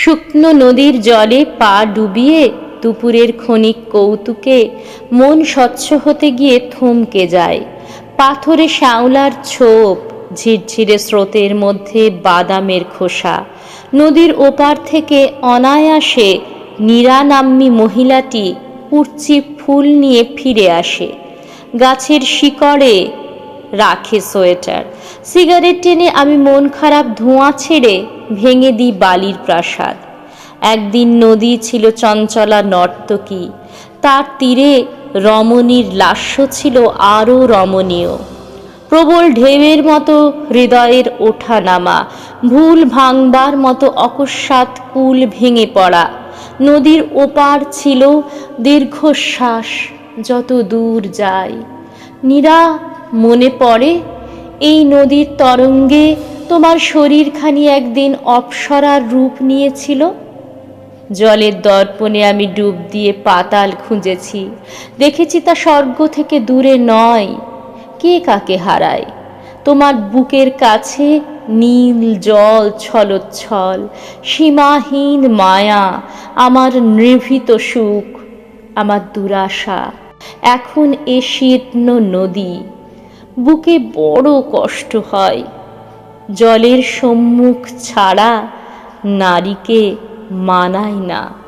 শুকনো নদীর জলে পা ডুবিয়ে দুপুরের ক্ষণিক কৌতুকে, মন স্বচ্ছ হতে গিয়ে থমকে যায়। পাথরে শ্যাওলার ছোপ, ঝিরঝিরে স্রোতের মধ্যে বাদামের খোসা। নদীর ওপার থেকে অনায়াসে নিরানাম্যী মহিলাটি কুর্চি ফুল নিয়ে ফিরে আসে। গাছের শিকড়ে রাখে সোয়েটার। সিগারেট টেনে আমি মন খারাপ ধোঁয়া ছেড়ে ভেঙে দিই বালির প্রাসাদ। একদিন নদী ছিল চঞ্চলা নর্তকী, তার তীরে রমণীর লাস্য ছিল আরও রমণীয়। প্রবল ঢেউয়ের মতো হৃদয়ের ওঠা নামা ভুল ভাঙবার মতো অকস্মাৎ কুল ভেঙে পড়া, নদীর ওপার ছিল দীর্ঘশ্বাস যত দূর যায়। নীরা মনে পড়ে এই নদীর তরঙ্গে তোমার শরীরখানি একদিন অপসরার রূপ নিয়েছিল? জলের দর্পণে আমি ডুব দিয়ে পাতাল খুঁজেছি। দেখেছি তা স্বর্গ থেকে দূরে নয়। কে কাকে হারায়? তোমার বুকের কাছে নীল জল ছলোচ্ছল, সীমাহীন মায়া, আমার নিভৃত সুখ, আমার দুরাশা। এখন এ শীর্ণ নদী বুকে বড় কষ্ট হয়। জলের সম্মুখ ছাড়া নারীকে মানায় না।